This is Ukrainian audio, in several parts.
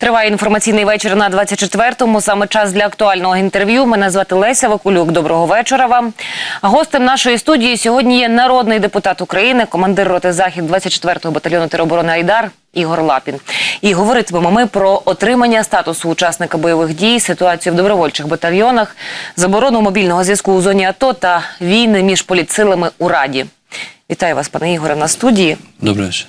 Триває інформаційний вечір на 24-му. Саме час для актуального інтерв'ю. Мене звати Леся Вакулюк. Доброго вечора вам. Гостем нашої студії сьогодні є народний депутат України, командир роти захід 24-го батальйону тероборони Айдар Ігор Лапін. І говоритимемо ми про отримання статусу учасника бойових дій, ситуацію в добровольчих батальйонах, заборону мобільного зв'язку у зоні АТО та війни між політсилами у Раді. Вітаю вас, пане Ігоре, на студії. Добрий вечір.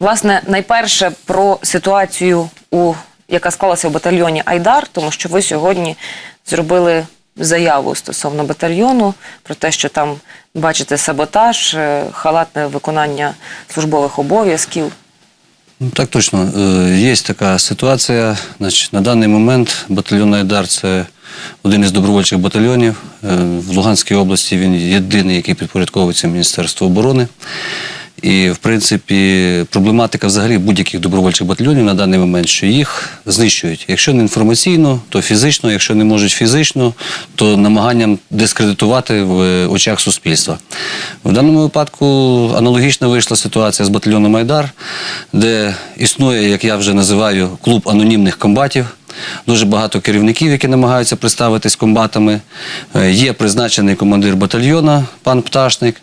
Власне, найперше про ситуацію, у яка склалася в батальйоні Айдар, тому що ви сьогодні зробили заяву стосовно батальйону про те, що там бачите саботаж, е, халатне виконання службових обов'язків. Ну, так точно. Е, Є така ситуація. Значить, на даний момент батальйон Айдар це один із добровольчих батальйонів. Е, В Луганській області він єдиний, який підпорядковується Міністерству оборони. І, в принципі, проблематика взагалі будь-яких добровольчих батальйонів на даний момент, що їх знищують. Якщо не інформаційно, то фізично, якщо не можуть фізично, то намаганням дискредитувати в е, очах суспільства. В даному випадку аналогічно вийшла ситуація з батальйоном Айдар, де існує, як я вже називаю, клуб анонімних комбатів. Дуже багато керівників, які намагаються представитись комбатами. Е, Є призначений командир батальйона, пан Пташник,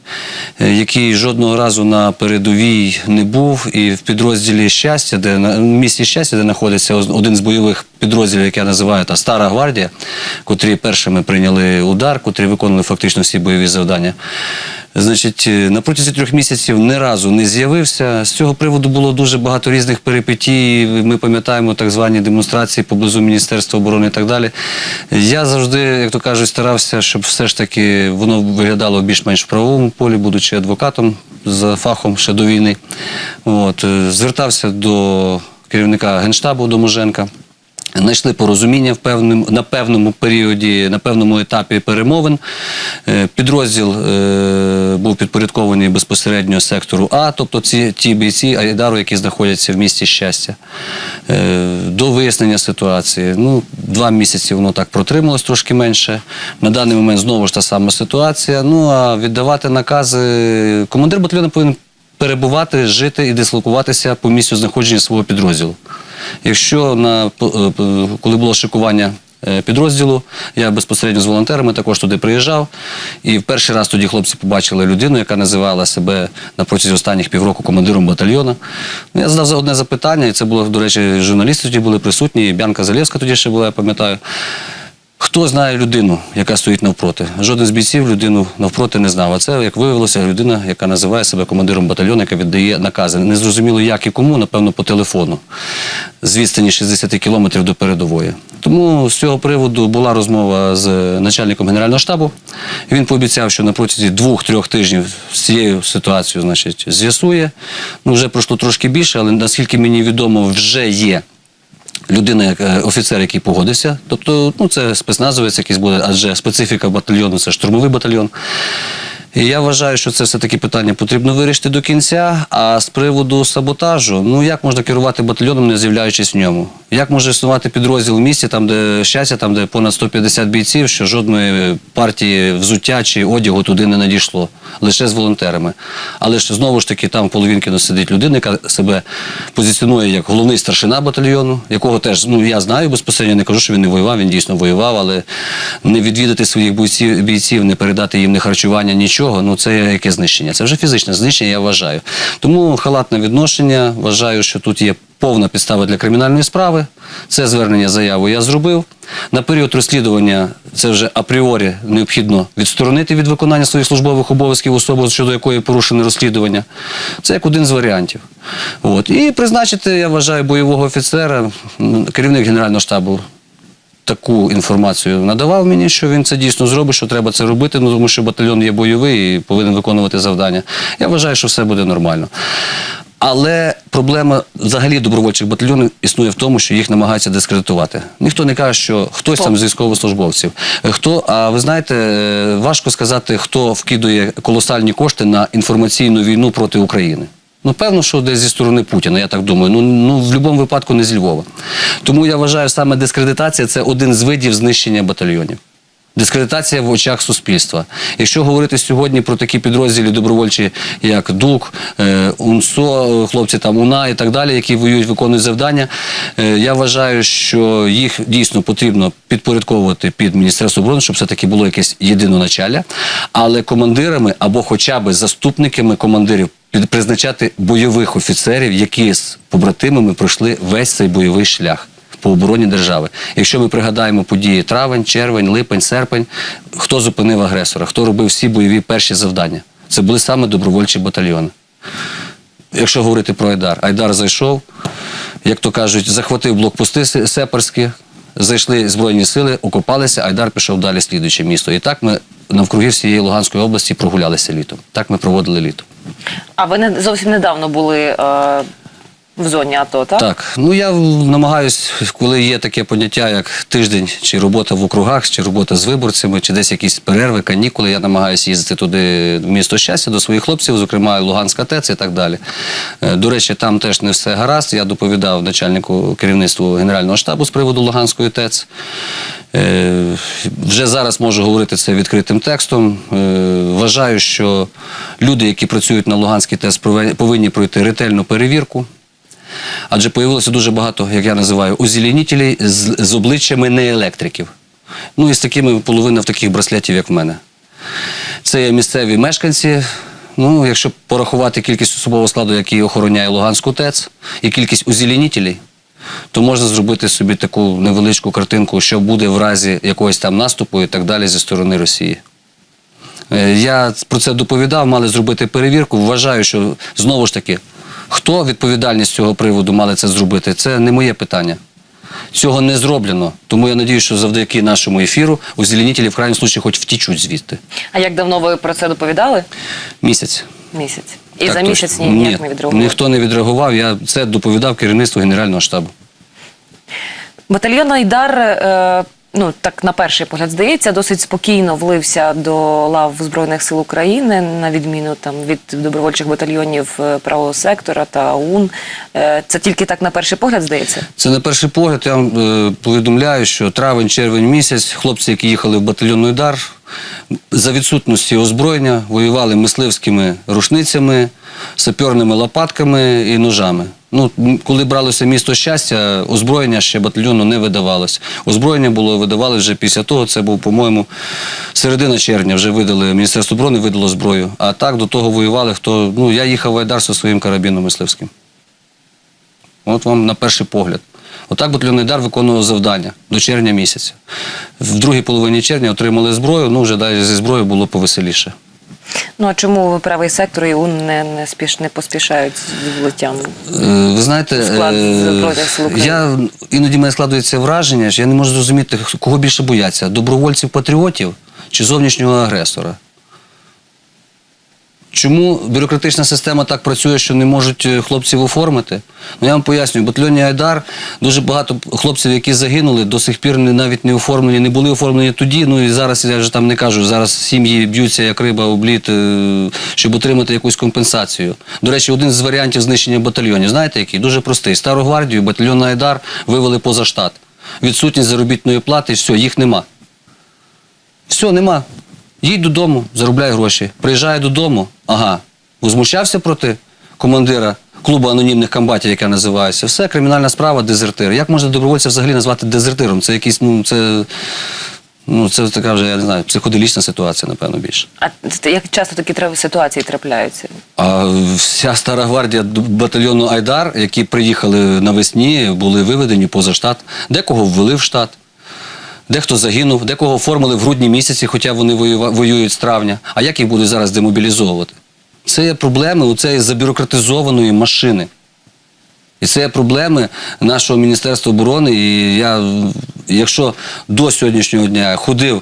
е, який жодного разу на передовій не був. І в підрозділі щастя, де на місті щастя, де знаходиться один з бойових підрозділів, як я називаю, та Стара гвардія, котрі першими прийняли удар, котрі виконували фактично всі бойові завдання. Значить, е, на протязі трьох місяців ні разу не з'явився. З цього приводу було дуже багато різних перипетій. Ми пам'ятаємо так звані демонстрації поблизу Міністерства оборони і так далі. Я завжди, як то кажуть, старався, щоб все ж таки воно виглядало більш-менш в правовому полі, будучи адвокатом за фахом ще до війни. От, е, звертався до керівника Генштабу Доможенка. Знайшли порозуміння в певним, на певному періоді, на певному етапі перемовин. Е, Підрозділ е, був підпорядкований безпосередньо сектору А, тобто ці, ті бійці Айдару, які знаходяться в місті щастя. Е, До вияснення ситуації. Ну, два місяці воно так протрималось трошки менше. На даний момент знову ж та сама ситуація. Ну а віддавати накази командир батальйону повинен перебувати, жити і дислокуватися по місцю знаходження свого підрозділу. Якщо на, е, п- коли було шикування е, підрозділу, я безпосередньо з волонтерами також туди приїжджав. І в перший раз тоді хлопці побачили людину, яка називала себе на протязі останніх півроку командиром батальйону. Ну, Я задав за- одне запитання, і це було, до речі, журналісти тоді були присутні, і Бянка Залєвська тоді ще була, я пам'ятаю. Хто знає людину, яка стоїть навпроти? Жоден з бійців людину навпроти не знав. А це, як виявилося, людина, яка називає себе командиром батальйону, яка віддає накази. Не зрозуміло, як і кому, напевно, по телефону з відстані 60 кілометрів до передової. Тому з цього приводу була розмова з начальником генерального штабу. Він пообіцяв, що на протязі двох-трьох тижнів з цією ситуацією значить, з'ясує. Ну, вже пройшло трошки більше, але наскільки мені відомо, вже є людина, е, офіцер, який погодився. Тобто, ну це спецназовець якийсь буде, адже специфіка батальйону це штурмовий батальйон. Я вважаю, що це все-таки питання потрібно вирішити до кінця. А з приводу саботажу, ну як можна керувати батальйоном, не з'являючись в ньому? Як може існувати підрозділ в місті, там, де щастя, там, де понад 150 бійців, що жодної партії взуття чи одягу туди не надійшло, лише з волонтерами. Але ж знову ж таки там половинки сидить людина, яка себе позиціонує як головний старшина батальйону, якого теж ну я знаю безпосередньо, не кажу, що він не воював, він дійсно воював, але не відвідати своїх бійців, бійців не передати їм не харчування, нічого. Ну це яке знищення? Це вже фізичне знищення, я вважаю. Тому халатне відношення. Вважаю, що тут є повна підстава для кримінальної справи. Це звернення заяву я зробив. На період розслідування це вже апріорі необхідно відсторонити від виконання своїх службових обов'язків особу, щодо якої порушене розслідування. Це як один з варіантів. От. І призначити, я вважаю, бойового офіцера, керівник Генерального штабу таку інформацію надавав мені, що він це дійсно зробить, що треба це робити, ну тому що батальйон є бойовий і повинен виконувати завдання. Я вважаю, що все буде нормально. Але проблема взагалі добровольчих батальйонів існує в тому, що їх намагаються дискредитувати. Ніхто не каже, що хтось там з військовослужбовців. Хто, а ви знаєте, важко сказати, хто вкидує колосальні кошти на інформаційну війну проти України. Ну, певно, що десь зі сторони Путіна, я так думаю. Ну, ну в будь-якому випадку не з Львова. Тому я вважаю, саме дискредитація це один з видів знищення батальйонів. Дискредитація в очах суспільства. Якщо говорити сьогодні про такі підрозділи добровольчі, як ДУК, е, УНСО, хлопці там УНА і так далі, які воюють, виконують завдання, е, я вважаю, що їх дійсно потрібно підпорядковувати під Міністерство оборони, щоб все-таки було якесь єдине єдиноначалля, але командирами або хоча б заступниками командирів призначати бойових офіцерів, які з побратимами пройшли весь цей бойовий шлях по обороні держави. Якщо ми пригадаємо події травень, червень, липень, серпень, хто зупинив агресора, хто робив всі бойові перші завдання? Це були саме добровольчі батальйони. Якщо говорити про Айдар, Айдар зайшов, як то кажуть, захватив блокпости сепарські, зайшли Збройні сили, окопалися, Айдар пішов далі слідуюче місто. І так ми навкруги всієї Луганської області прогулялися літом. Так ми проводили літо. А ви не зовсім недавно були е, в зоні АТО, так? Так, ну я намагаюсь, коли є таке поняття, як тиждень, чи робота в округах, чи робота з виборцями, чи десь якісь перерви, канікули, я намагаюся їздити туди в місто щастя до своїх хлопців, зокрема Луганська ТЕЦ і так далі. Е, До речі, там теж не все гаразд. Я доповідав начальнику керівництву Генерального штабу з приводу Луганської ТЕЦ. Е, Вже зараз можу говорити це відкритим текстом. Е, Вважаю, що люди, які працюють на Луганській ТЕЦ, повинні пройти ретельну перевірку. Адже появилося дуже багато, як я називаю, озеленітелей з, з обличчями не електриків. Ну і з такими половина в таких браслетів, як в мене. Це є місцеві мешканці. Ну, якщо порахувати кількість особового складу, який охороняє Луганську ТЕЦ, і кількість озеленітелей, то можна зробити собі таку невеличку картинку, що буде в разі якогось там наступу і так далі зі сторони Росії. Е, Я про це доповідав, мали зробити перевірку. Вважаю, що знову ж таки, хто відповідальність з цього приводу мали це зробити, це не моє питання. Цього не зроблено. Тому я надію, що завдяки нашому ефіру озеленітелі в крайньому случаї хоч втічуть звідти. А як давно ви про це доповідали? Місяць. Місяць. І Так за місяць ні, ніяк не відреагували? Ніхто не відреагував. Я це доповідав керівництву Генерального штабу. Батальйон Айдар, е, ну так на перший погляд здається, досить спокійно влився до лав Збройних сил України, на відміну там від добровольчих батальйонів е, правого сектора та ОУН. Е, Це тільки так на перший погляд здається. Це на перший погляд. Я вам е, повідомляю, що травень, червень місяць хлопці, які їхали в батальйон Удар, за відсутності озброєння воювали мисливськими рушницями, саперними лопатками і ножами. Ну, коли бралося місто щастя, озброєння ще батальйону не видавалось. Озброєння було видавалося вже після того. Це був, по-моєму, середина червня. Вже видали Міністерство оборони видало зброю. А так до того воювали. Хто ну я їхав в Айдар зі своїм карабіном мисливським. От вам на перший погляд. Отак батальйон Айдар виконував завдання до червня місяця. В другій половині червня отримали зброю, ну вже далі зі зброєю було повеселіше. Ну а чому правий сектор і УН не, не, спіш, не поспішають з влиттям? Е, Ви знаєте, Склад е, я іноді мене складується враження, що я не можу зрозуміти, кого більше бояться: добровольців-патріотів чи зовнішнього агресора. Чому бюрократична система так працює, що не можуть е, хлопців оформити? Ну я вам пояснюю, батальйоні Айдар дуже багато хлопців, які загинули, до сих пір навіть не оформлені, не були оформлені тоді. Ну і зараз я вже там не кажу. Зараз сім'ї б'ються як риба об лід, е, щоб отримати якусь компенсацію. До речі, один з варіантів знищення батальйонів, знаєте який? Дуже простий. Стару гвардію, батальйон Айдар вивели поза штат. Відсутність заробітної плати, все, їх нема. Все, нема. Їдь додому, заробляй гроші. Приїжджає додому. Ага. Возмущався проти командира клубу анонімних комбатів, яка називається. Все, кримінальна справа, дезертир. Як можна добровольця взагалі назвати дезертиром? Це якийсь, ну, це. Ну, це така вже, я не знаю, психоделічна ситуація, напевно, більше. А як часто такі ситуації трапляються? А вся стара гвардія батальйону Айдар, які приїхали навесні, були виведені поза штат. Декого ввели в штат, дехто загинув, декого оформили в грудні місяці, хоча вони воюють з травня. А як їх будуть зараз демобілізовувати? Це є проблеми у цієї забюрократизованої машини. І це є проблеми нашого Міністерства оборони. І я, якщо до сьогоднішнього дня ходив,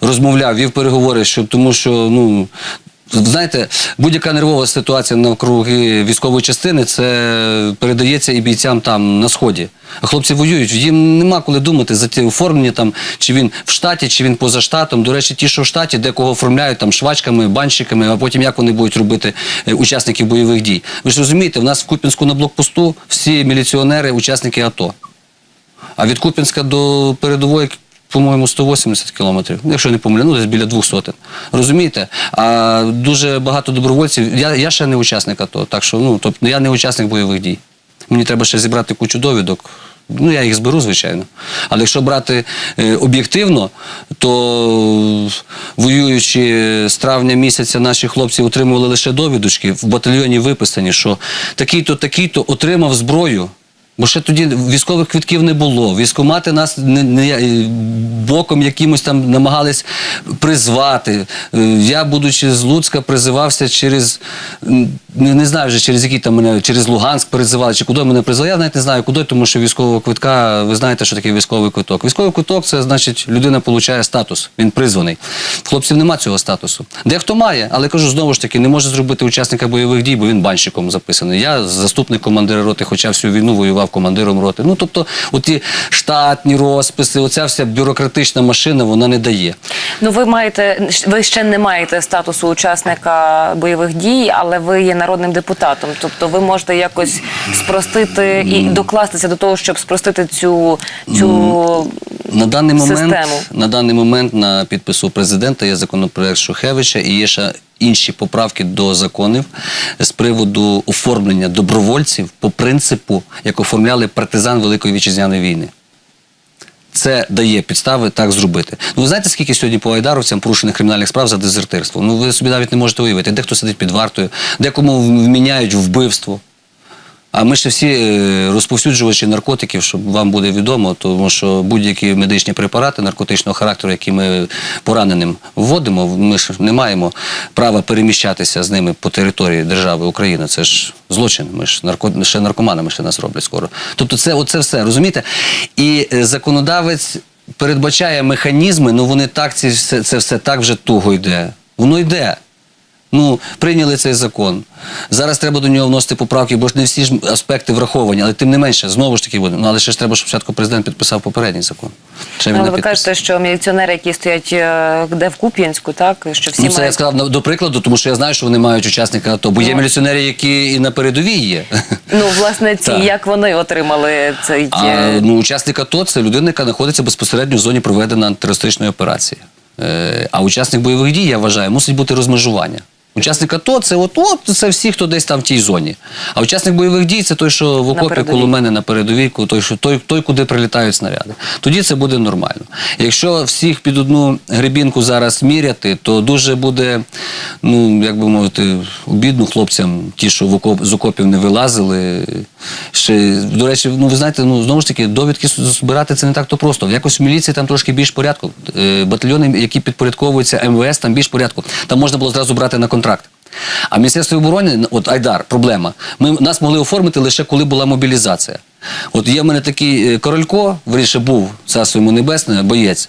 розмовляв, вів переговори, що, тому що, ну, знаєте, будь-яка нервова ситуація навкруги військової частини, це передається і бійцям там на сході. Хлопці воюють, їм нема коли думати за ті оформлення, там, чи він в штаті, чи він поза штатом. До речі, ті, що в штаті, декого оформляють там швачками, банщиками, а потім як вони будуть робити е, учасників бойових дій. Ви ж розумієте, в нас в Куп'янську на блокпосту всі міліціонери, учасники АТО. А від Куп'янська до передової по-моєму, 180 кілометрів, якщо не помиляю, ну десь біля двох сотень. Розумієте? А дуже багато добровольців. Я, я ще не учасник АТО, так що ну, тобто, я не учасник бойових дій. Мені треба ще зібрати кучу довідок. Ну, я їх зберу, звичайно. Але якщо брати е, об'єктивно, то воюючи з травня місяця, наші хлопці отримували лише довідочки. В батальйоні виписані, що такий-то, такий-то отримав зброю. Бо ще тоді військових квитків не було. Військомати нас не, не, е, боком якимось там намагались призвати. Е, Я, будучи з Луцька, призивався через не, не знаю вже через які там мене через Луганськ призивали, чи куди мене призивали. Я навіть не знаю, куди, тому що військового квитка, ви знаєте, що таке військовий квиток. Військовий квиток це значить людина отримує статус, він призваний. Хлопців нема цього статусу. Дехто має, але кажу знову ж таки, не може зробити учасника бойових дій, бо він банщиком записаний. Я заступник командира роти, хоча всю війну воював командиром роти. Ну тобто, оті штатні розписи, оця вся бюрократична машина, вона не дає. Ну, ви маєте ви ще не маєте статусу учасника бойових дій, але ви є народним депутатом. Тобто, ви можете якось спростити і докластися до того, щоб спростити цю цю На даний момент, Систему. на даний момент на підпису президента є законопроект Шухевича і є ще інші поправки до законів з приводу оформлення добровольців по принципу, як оформляли партизан Великої вітчизняної війни. Це дає підстави так зробити. Ну ви знаєте, скільки сьогодні по айдаровцям порушених кримінальних справ за дезертирство? Ну ви собі навіть не можете уявити. Дехто сидить під вартою, декому вміняють вбивство. А ми ще всі е, розповсюджувачі наркотиків, щоб вам буде відомо, тому що будь-які медичні препарати наркотичного характеру, які ми пораненим вводимо, ми ж не маємо права переміщатися з ними по території держави України. Це ж злочин. Ми ж нарко... ще наркоманами ще нас роблять скоро. Тобто, це оце все розумієте? І е, законодавець передбачає механізми, ну вони так все це все так вже туго йде. Воно йде. Ну, прийняли цей закон. Зараз треба до нього вносити поправки, бо ж не всі ж аспекти враховані, але тим не менше, знову ж таки буде. Ну, але ще ж треба, щоб спочатку президент підписав попередній закон. Ще він але не ви підписав. кажете, що міліціонери, які стоять е, де в Куп'янську, так що всі Ну, це я сказав до прикладу, тому що я знаю, що вони мають учасника АТО, бо є Ну. міліціонери, які і на передовій є. ну власне ці як вони отримали цей А е, ну, учасник АТО це людина, яка знаходиться безпосередньо в зоні проведення антитерористичної операції. Е, а учасник бойових дій, я вважаю, мусить бути розмежування. Учасник АТО це от, от це всі, хто десь там в тій зоні. А учасник бойових дій це той, що в окопі коло мене на передовійку, той, що той, той, куди прилітають снаряди. Тоді це буде нормально. Якщо всіх під одну грибінку зараз міряти, то дуже буде, ну як би мовити, обідно хлопцям, ті, що в окоп, з окопів не вилазили. Ще, до речі, ну ви знаєте, ну знову ж таки, довідки збирати це не так то просто. Якось в міліції там трошки більш порядку. Е, Батальйони, які підпорядковуються МВС, там більш порядку. Там можна було зразу брати на контракт. А в оборони, от Айдар, проблема. Ми нас могли оформити лише коли була мобілізація. От є в мене такий е, Королько, виріше був царство йому небесне, боєць.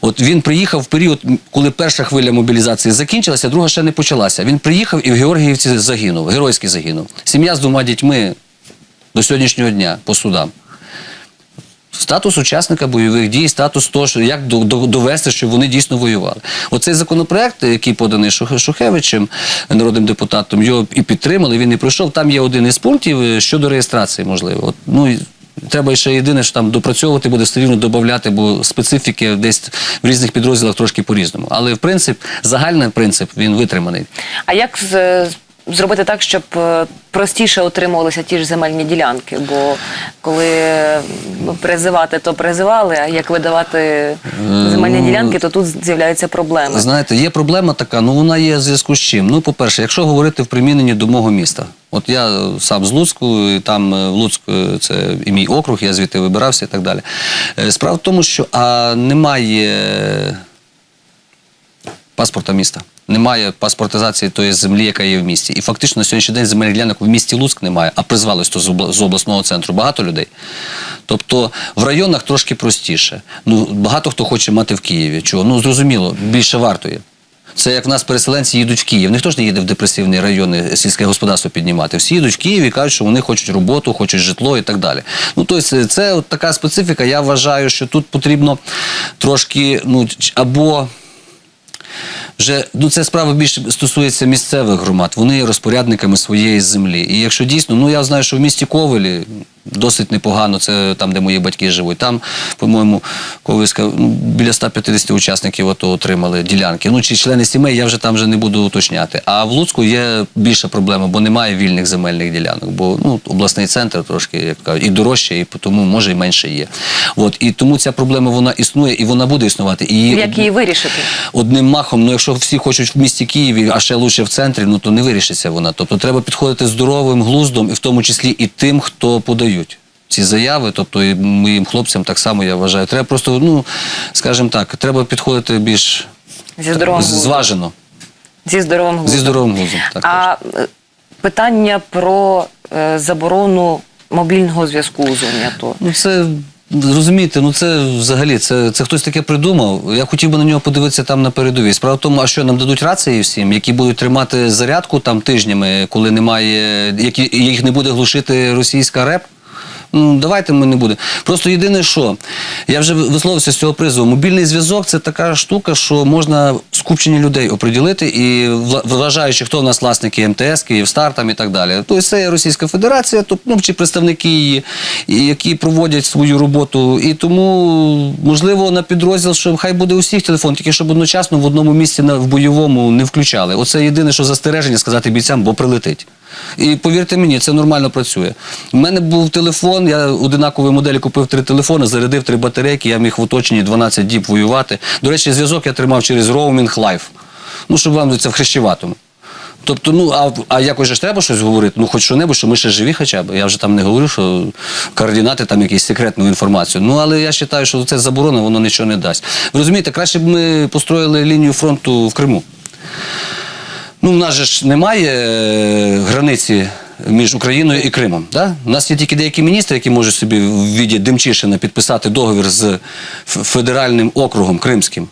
От він приїхав в період, коли перша хвиля мобілізації закінчилася, друга ще не почалася. Він приїхав і в Георгіївці загинув, геройський загинув. Сім'я з двома дітьми до сьогоднішнього дня по судам. Статус учасника бойових дій, статус того, що як до- до- довести, що вони дійсно воювали. Оцей законопроект, який поданий Шух- Шухевичем, народним депутатом, його і підтримали, він і пройшов. Там є один із пунктів е, щодо реєстрації, можливо. От, ну, Треба ще єдине, що там допрацьовувати буде все рівно додати, бо специфіки десь в різних підрозділах трошки по-різному. Але в принцип, загальний принцип він витриманий. А як з- зробити так, щоб е, простіше отримувалися ті ж земельні ділянки? Бо коли призивати, то призивали, а як видавати земельні ну, ділянки, то тут з'являються проблеми. Знаєте, є проблема така, ну вона є в зв'язку з чим. Ну, по-перше, якщо говорити в приміненні до мого міста. От я е, сам з Луцьку, і там е, в Луцьку це і мій округ, я звідти вибирався і так далі. Справа в тому, що а, немає паспорта міста. Немає паспортизації тої землі, яка є в місті. І фактично на сьогоднішній день земельних ділянок в місті Луцьк немає, а призвалось то з обласного центру багато людей. Тобто в районах трошки простіше. Ну, багато хто хоче мати в Києві. Чого? Ну, зрозуміло, більше вартує. Це як в нас переселенці їдуть в Київ. Ніхто ж не їде в депресивні райони сільське господарство піднімати. Всі їдуть в Київ і кажуть, що вони хочуть роботу, хочуть житло і так далі. Ну, тобто, це от така специфіка. Я вважаю, що тут потрібно трошки ну, або вже ну це справа більше стосується місцевих громад. Вони є розпорядниками своєї землі. І якщо дійсно, ну я знаю, що в місті Ковелі досить непогано. Це там, де мої батьки живуть. Там, по-моєму, Ковиська, ну, біля 150 учасників АТО отримали ділянки. Ну, чи члени сімей, я вже там вже не буду уточняти. А в Луцьку є більша проблема, бо немає вільних земельних ділянок. Бо ну, обласний центр трошки, як кажуть, і дорожче, і тому може і менше є. От, і тому ця проблема вона існує і вона буде існувати. І її Як її вирішити? одним махом, ну якщо всі хочуть в місті Києві, а ще лучше в центрі, ну то не вирішиться вона. Тобто треба підходити здоровим глуздом, і в тому числі і тим, хто подають. Ці заяви, тобто і моїм хлопцям так само я вважаю. Треба просто, ну скажімо так, треба підходити більш Зі глуздом. зважено, Зі здоровим глуздом. зі здоровим глуздом. Так. А е, питання про е, заборону мобільного зв'язку у зоні Ну це розумієте, ну це взагалі це, це хтось таке придумав. Я хотів би на нього подивитися там на передовій. Справа в тому, а що нам дадуть рації всім, які будуть тримати зарядку там тижнями, коли немає, які їх не буде глушити російська реп. Ну, давайте ми не будемо. Просто єдине, що я вже висловився з цього призову. Мобільний зв'язок це така штука, що можна скупчення людей оприділити і вважаючи, хто в нас власники МТС, Київстар там і так далі. Тобто це є Російська Федерація, тобто, ну, чи представники її, які проводять свою роботу. І тому, можливо, на підрозділ, що хай буде усіх телефон, тільки щоб одночасно в одному місці на, в бойовому не включали. Оце єдине, що застереження сказати бійцям, бо прилетить. І повірте мені, це нормально працює. У мене був телефон, я одинакової моделі купив три телефони, зарядив три батарейки, я міг в оточенні 12 діб воювати. До речі, зв'язок я тримав через Roaming Life. Ну, щоб вам це в хрещеватому. Тобто, ну, а, а якось же ж треба щось говорити, ну хоч що-небудь, що ми ще живі хоча б. Я вже там не говорю, що координати там якісь секретну інформацію. Ну, але я вважаю, що це заборона, воно нічого не дасть. Ви розумієте, краще б ми построїли лінію фронту в Криму. Ну, в нас же ж немає е, границі між Україною і Кримом. Да? У нас є тільки деякі міністри, які можуть собі в віді Демчишина підписати договір з федеральним округом Кримським.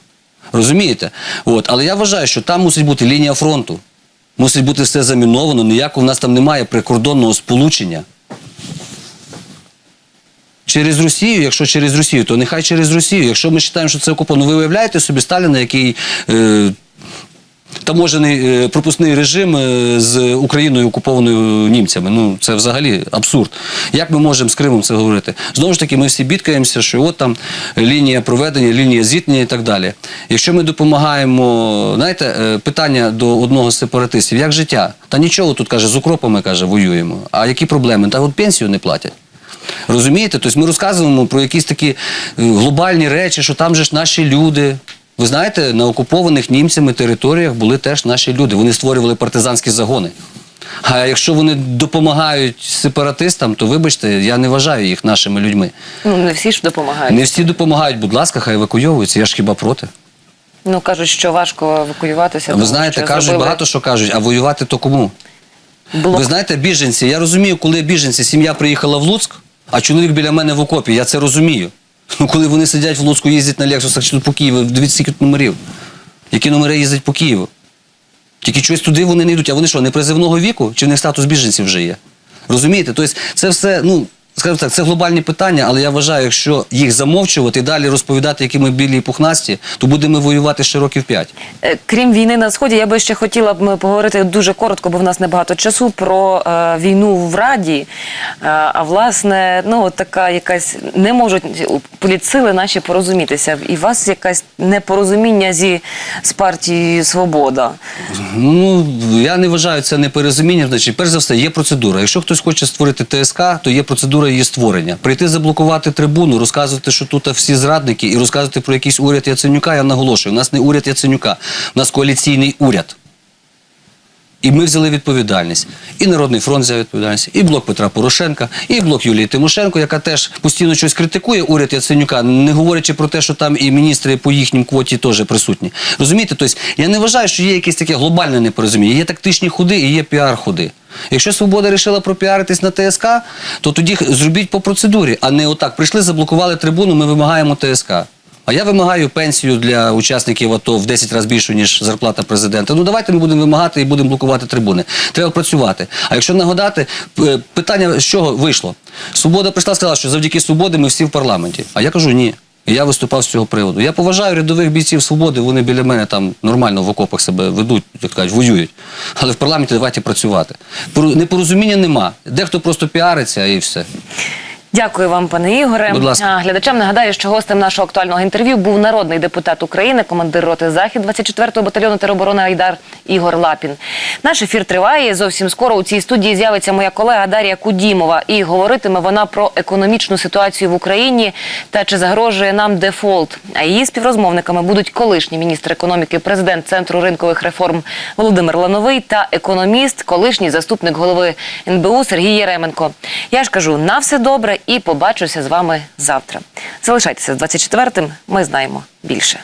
Розумієте? От. Але я вважаю, що там мусить бути лінія фронту. Мусить бути все заміновано, ніякого в нас там немає прикордонного сполучення. Через Росію, якщо через Росію, то нехай через Росію. Якщо ми вважаємо, що це окуповано, ви уявляєте собі Сталіна, який е, таможений е, пропускний режим е, з Україною окупованою німцями. Ну це взагалі абсурд. Як ми можемо з Кримом це говорити? Знову ж таки, ми всі бідкаємося, що от там лінія проведення, лінія зіткнення і так далі. Якщо ми допомагаємо, знаєте, е, питання до одного з сепаратистів, як життя? Та нічого тут каже, з укропами каже, воюємо. А які проблеми? Та от пенсію не платять. Розумієте? Тобто ми розказуємо про якісь такі глобальні речі, що там же ж наші люди. Ви знаєте, на окупованих німцями територіях були теж наші люди. Вони створювали партизанські загони. А якщо вони допомагають сепаратистам, то вибачте, я не вважаю їх нашими людьми. Ну, не всі ж допомагають. Не всі допомагають, будь ласка, хай евакуйовуються. Я ж хіба проти. Ну, кажуть, що важко евакуюватися. Ви тому знаєте, що кажуть зробили багато що кажуть, а воювати то кому? блок. Ви знаєте, біженці, я розумію, коли біженці, сім'я приїхала в Луцьк, а чоловік біля мене в окопі, я це розумію. Ну, коли вони сидять в Луцьку, їздять на Лексусах чи тут по Києву, дивіться, скільки тут номерів. Які номери їздять по Києву? Тільки щось туди вони не йдуть. А вони що, не призивного віку? Чи в них статус біженців вже є? Розумієте? Тобто це все, ну, скажімо так, це глобальні питання, але я вважаю, якщо їх замовчувати і далі розповідати, які ми білі і пухнасті, то будемо воювати ще років п'ять. Е, Крім війни на сході, я би ще хотіла б поговорити дуже коротко, бо в нас небагато часу про е, війну в Раді. Е, а власне, ну от така якась не можуть політсили наші порозумітися. І у вас якась непорозуміння зі з партією Свобода. Ну, я не вважаю це непорозумінням. Значить, перш за все, є процедура. Якщо хтось хоче створити ТСК, то є процедура її створення. Прийти заблокувати трибуну, розказувати, що тут всі зрадники, і розказувати про якийсь уряд Яценюка, я наголошую. У нас не уряд Яценюка, у нас коаліційний уряд. І ми взяли відповідальність. І Народний фронт взяв відповідальність, і блок Петра Порошенка, і блок Юлії Тимошенко, яка теж постійно щось критикує уряд Яценюка, не говорячи про те, що там і міністри по їхнім квоті теж присутні. Розумієте? Тобто я не вважаю, що є якесь таке глобальне непорозуміння. Є тактичні ходи і є піар-ходи. Якщо свобода вирішила пропіаритись на ТСК, то тоді зробіть по процедурі, а не отак. Прийшли, заблокували трибуну, ми вимагаємо ТСК. А я вимагаю пенсію для учасників АТО в 10 разів більшу, ніж зарплата президента. Ну давайте ми будемо вимагати і будемо блокувати трибуни. Треба працювати. А якщо нагадати, питання з чого вийшло? Свобода прийшла сказала, що завдяки свободі ми всі в парламенті. А я кажу ні. І я виступав з цього приводу. Я поважаю рядових бійців свободи, вони біля мене там нормально в окопах себе ведуть, як кажуть, воюють. Але в парламенті давайте працювати. Непорозуміння нема. Дехто просто піариться і все. Дякую вам, пане Ігоре. Будь ласка. Глядачам нагадаю, що гостем нашого актуального інтерв'ю був народний депутат України, командир роти Захід 24-го батальйону тероборони Айдар Ігор Лапін. Наш ефір триває. Зовсім скоро у цій студії з'явиться моя колега Дар'я Кудімова, і говоритиме вона про економічну ситуацію в Україні та чи загрожує нам дефолт. А її співрозмовниками будуть колишній міністр економіки, президент центру ринкових реформ Володимир Лановий та економіст, колишній заступник голови НБУ Сергій Єременко. Я ж кажу на все добре і побачуся з вами завтра. Залишайтеся з 24-м, Ми знаємо більше.